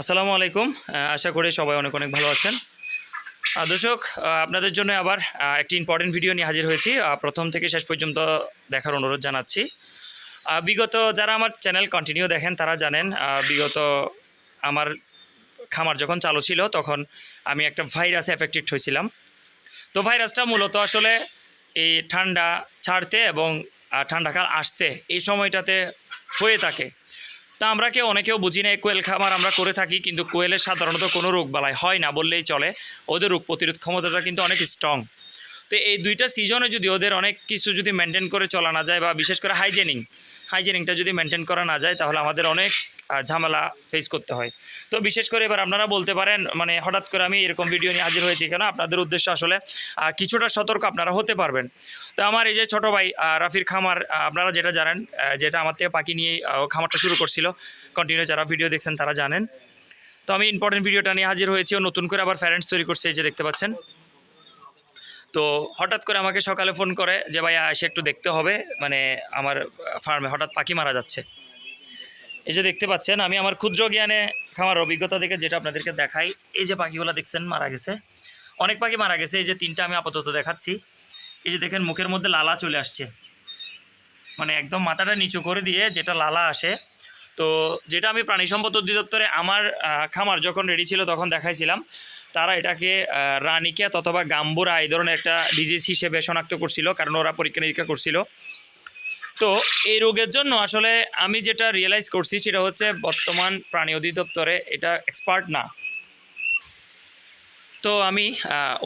আসসালামু আলাইকুম। আশা করি সবাই অনেক অনেক ভালো আছেন। দর্শক আপনাদের জন্য আবার একটি ইম্পর্টেন্ট ভিডিও নিয়ে হাজির হয়েছি। প্রথম থেকে শেষ পর্যন্ত দেখার অনুরোধ জানাচ্ছি। বিগত যারা আমার চ্যানেল কন্টিনিউ দেখেন, তারা জানেন বিগত আমার খামার যখন চালু ছিল, তখন আমি একটা ভাইরাসে এফেক্টেড হয়েছিলাম। তো ভাইরাসটা মূলত আসলে এই ঠান্ডা ছাড়তে এবং ঠান্ডাকাল আসতে এই সময়টাতে হয়ে থাকে। তা আমরা কেউ অনেকেও বুঝি না কোয়েল খামার আমরা করে থাকি, কিন্তু কোয়েলের সাধারণত কোনো রোগ বালাই হয় না বললেই চলে। ওদের রোগ প্রতিরোধ ক্ষমতাটা কিন্তু অনেক স্ট্রং তো এই দুইটা সিজনে যদি ওদের অনেক কিছু যদি মেনটেন করে চলা না যায় বা বিশেষ করে হাইজেনিং হাইজেনিংটা যদি মেনটেন করা না যায়, তাহলে আমাদের অনেক ঝামেলা ফেস করতে হয়। তো বিশেষ করে এবার আপনারা বলতে পারেন মানে হঠাৎ করে আমি এরকম ভিডিও নিয়ে হাজির হয়েছি কেন? আপনাদের উদ্দেশ্য আসলে কিছুটা সতর্ক আপনারা হতে পারবেন। তো আমার এই যে ছোটো ভাই রাফির খামার আপনারা যেটা জানেন যেটা আমার থেকে পাখি নিয়ে খামারটা শুরু করছিল। কন্টিনিউ যারা ভিডিও দেখছেন তারা জানেন। তো আমি ইম্পর্টেন্ট ভিডিওটা নিয়ে হাজির হয়েছি, ও নতুন করে আবার প্যারেন্টস তৈরি করছে, এই যে দেখতে পাচ্ছেন। তো হঠাৎ করে আমাকে সকালে ফোন করে যে, ভাই এসে একটু দেখতে হবে। মানে আমার ফার্মে হঠাৎ পাখি মারা যাচ্ছে। এই যে দেখতে পাচ্ছেন, আমি আমার ক্ষুদ্র জ্ঞানে খামার অভিজ্ঞতা থেকে যেটা আপনাদেরকে দেখাই, এই যে পাখিগুলো দেখছেন, মারা গেছে। অনেক পাখি মারা গেছে, এই যে তিনটা আমি আপাতত দেখাচ্ছি। এই যে দেখেন, মুখের মধ্যে লালা চলে আসছে। মানে একদম মাথাটা নিচু করে দিয়ে যেটা লালা আসে, তো যেটা আমি প্রাণী সম্পদ অধিদপ্তরে আমার খামার যখন রেডি ছিল তখন দেখাইছিলাম, তারা এটাকে রানিক্যাত অথবা গাম্বুরা এই ধরনের একটা ডিজিজ হিসেবে শনাক্ত করছিল, কারণ ওরা পরীক্ষা নিরীক্ষা করছিল। তো এই রোগের জন্য আসলে আমি যেটা রিয়েলাইজ করছি সেটা হচ্ছে বর্তমান প্রাণী অধিদপ্তরে এটা এক্সপার্ট না। তো আমি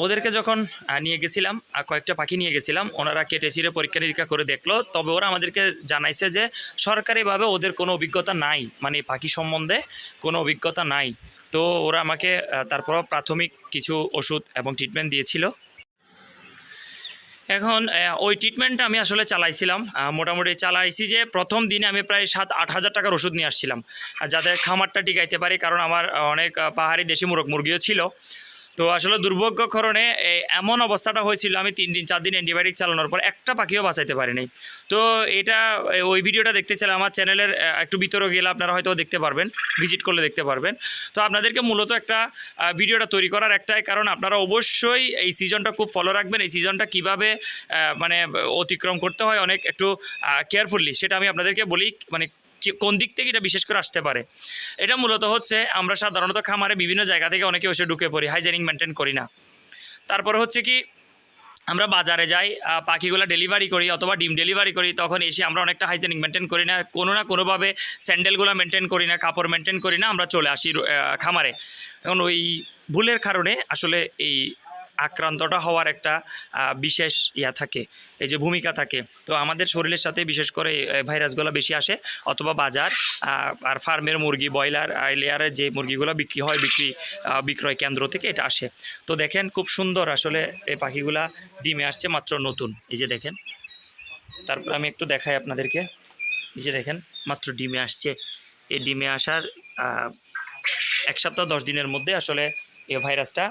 ওদেরকে যখন নিয়ে গেছিলাম কয়েকটা পাখি নিয়ে গেছিলাম, ওনারা কেটে ছিঁড়ে পরীক্ষা নিরীক্ষা করে দেখল, তবে ওরা আমাদেরকে জানাইছে যে সরকারিভাবে ওদের কোনো অভিজ্ঞতা নাই মানে পাখি সম্বন্ধে কোনো অভিজ্ঞতা নাই। তো ওরা আমাকে তারপর প্রাথমিক কিছু ওষুধ এবং ট্রিটমেন্ট দিয়েছিল। এখন ওই ট্রিটমেন্টটা আমি আসলে চালাইছিলাম। মোটামুটি চালাইছি যে প্রথম দিনে আমি প্রায় সাত, আট হাজার টাকার ওষুধ নিয়ে আসছিলাম। যাতে খামারটা টিকাইতে পারি, কারণ আমার অনেক পাহাড়ি দেশি মুরগ মুরগিও ছিল। তো আসলে দুর্ভাগ্যকরণে এই এমন অবস্থাটা হয়েছিল আমি তিন দিন, চার দিন অ্যান্টিবায়োটিক চালানোর পর একটা পাখিও বাঁচাইতে পারিনি। তো এটা ওই ভিডিওটা দেখতে চাইলে আমার চ্যানেলের একটু ভিতরে গেলে আপনারা হয়তো দেখতে পারবেন, ভিজিট করলে দেখতে পারবেন। তো আপনাদেরকে মূলত একটা ভিডিওটা তৈরি করার একটাই কারণ, আপনারা অবশ্যই এই সিজনটা খুব ফলো রাখবেন, এই সিজনটা কীভাবে মানে অতিক্রম করতে হয়, অনেক একটু কেয়ারফুলি সেটা আমি আপনাদেরকে বলি মানে কোন দিক থেকে এটা বিশেষ করে আসতে পারে? এটা মূলত হচ্ছে আমরা সাধারণত খামারে বিভিন্ন জায়গা থেকে অনেকে এসে ঢুকে পড়ি হাইজেনিক মেনটেন করি না। তারপরে হচ্ছে কি, আমরা বাজারে যাই পাখিগুলো ডেলিভারি করি অথবা ডিম ডেলিভারি করি, তখন এসে আমরা অনেকটা হাইজেনিক মেনটেন করি না, কোনো না কোনোভাবে স্যান্ডেলগুলো মেনটেন করি না, কাপড় মেনটেন করি না, আমরা চলে আসি খামারে। এখন ওই ভুলের কারণে আসলে এই আক্রান্তটা হওয়ার একটা বিশেষ ইয়া থাকে, এই যে ভূমিকা থাকে। তো আমাদের শরীরের সাথে বিশেষ করে ভাইরাসগুলো বেশি আসে, অথবা বাজার আর ফার্মের মুরগি, ব্রয়লার লেয়ারের যে মুরগিগুলো বিক্রি হয়, বিক্রি বিক্রয় কেন্দ্র থেকে এটা আসে। তো দেখেন খুব সুন্দর আসলে এই পাখিগুলা ডিমে আসছে, মাত্র নতুন। এই যে দেখেন, তারপর আমি একটু দেখাই আপনাদেরকে। এই যে দেখেন, মাত্র ডিমে আসছে। এই ডিমে আসার এক সপ্তাহ, দশ দিনের মধ্যে আসলে এই ভাইরাসটা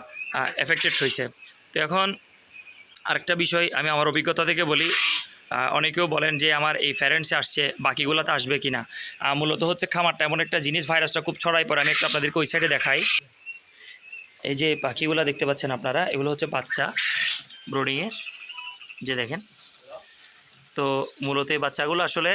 এফেক্টেড হয়েছে তো এখন আরেকটা বিষয়, আমি আমার অভিজ্ঞতা থেকে বলি অনেকেও বলেন যে আমার এই ফ্যারেন্টসে আসছে, বাকিগুলোতে আসবে কি না মূলত হচ্ছে খামারটা এমন একটা জিনিস, ভাইরাসটা খুব ছড়াই পড়ে। আমি একটু আপনাদেরকে ওই সাইডে দেখাই। এই যে পাখিগুলো দেখতে পাচ্ছেন আপনারা, এগুলো হচ্ছে বাচ্চা ব্রোডিংয়ের যে দেখেন। তো মূলত এই বাচ্চাগুলো আসলে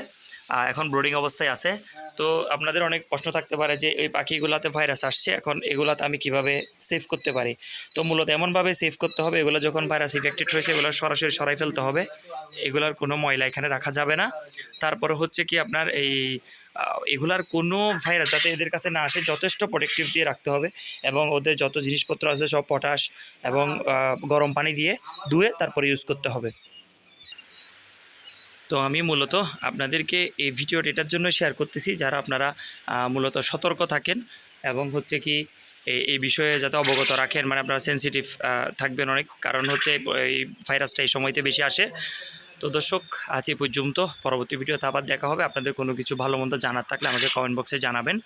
এখন ব্রোডিং অবস্থায় আছে। তো আপনাদের অনেক প্রশ্ন থাকতে পারে যে, এই পাখিগুলোতে ভাইরাস আসছে, এখন এগুলাতে আমি কীভাবে সেভ করতে পারি? তো মূলত এমনভাবে সেভ করতে হবে, এগুলো যখন ভাইরাস ইফেক্টেড হয়েছে, এগুলো সরাসরি সরাই ফেলতে হবে। এগুলার কোনো ময়লা এখানে রাখা যাবে না। তারপরে হচ্ছে কি আপনার এই এগুলার কোনো ভাইরাস যাতে এদের কাছে না আসে, যথেষ্ট প্রোটেক্টিভ দিয়ে রাখতে হবে এবং ওদের যত জিনিসপত্র আছে সব পটাশ এবং গরম পানি দিয়ে ধুয়ে তারপরে ইউজ করতে হবে। তো আমি মূলত আপনাদেরকে এই ভিডিওটা এটার জন্য শেয়ার করতেছি যারা আপনারা মূলত সতর্ক থাকেন এবং হচ্ছে কি এই- বিষয়ে যাতে অবগত রাখেন মানে আপনারা সেন্সিটিভ থাকবেন অনেক। কারণ হচ্ছে এই ভাইরাসটা এই সময়তে বেশি আসে। তো দর্শক, আজ এই পর্যন্ত। পরবর্তী ভিডিওতে আবার দেখা হবে। আপনাদের কোনো কিছু ভালো মন্দ জানার থাকলে আমাকে কমেন্ট বক্সে জানাবেন।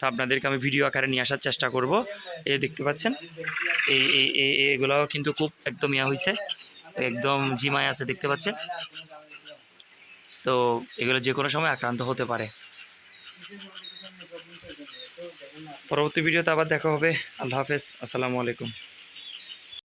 তো আপনাদেরকে আমি ভিডিও আকারে নিয়ে আসার চেষ্টা করব। এই দেখতে পাচ্ছেন? এই এই- এগুলো কিন্তু খুব একদম ইয়া হয়েছে একদম জিমায় আছে, দেখতে পাচ্ছেন? তো এগুলো যে কোনো সময় আক্রান্ত হতে পারে। পরবর্তী ভিডিওতে আবার দেখা হবে। আল্লাহ হাফেজ। আসসালামু আলাইকুম।